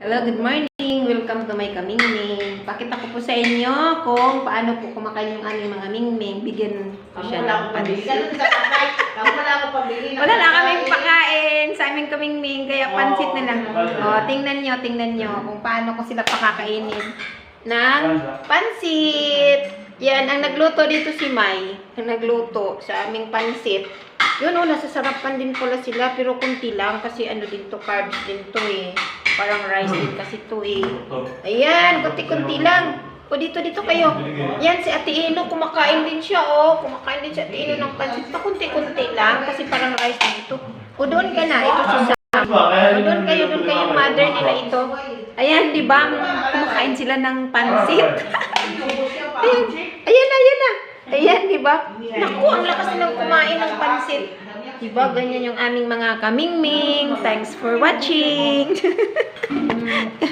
Hello, good morning. Welcome to my kamingming. Pakita ko po sa inyo kung paano po kumakain yung aming mga mingming. Bigyan ko siya ng pansit. Wala na kaming pakain sa aming kamingming, kaya pansit na lang. O, tingnan nyo, tingnan nyo kung paano ko sila pakakainin ng pansit. Yan, ang nagluto dito si Mai. Ang nagluto sa aming pansit. Yun o, nasasarapan din pala sila, pero kunti lang kasi ano din to, carbs din to eh. Parang rice din kasi to eh. Ayan, kunti-kunti lang. O dito, dito kayo. Yan, si Ate Ino, kumakain din siya, oh. Kumakain din si Ate Ino ng pansit. Pa kunti-kunti lang, kasi parang rice din ito. O doon ka na, ito si Sam. O doon kayo, doon kayo, mother nila ito. Ayan, di ba? Kumakain sila ng pansit. ayan, ayan na, ayan na. Ayan, di ba? Naku, ang lakas nilang kumain ng pansit. Diba? Ganyan yung aming mga kamingming. Thanks for watching.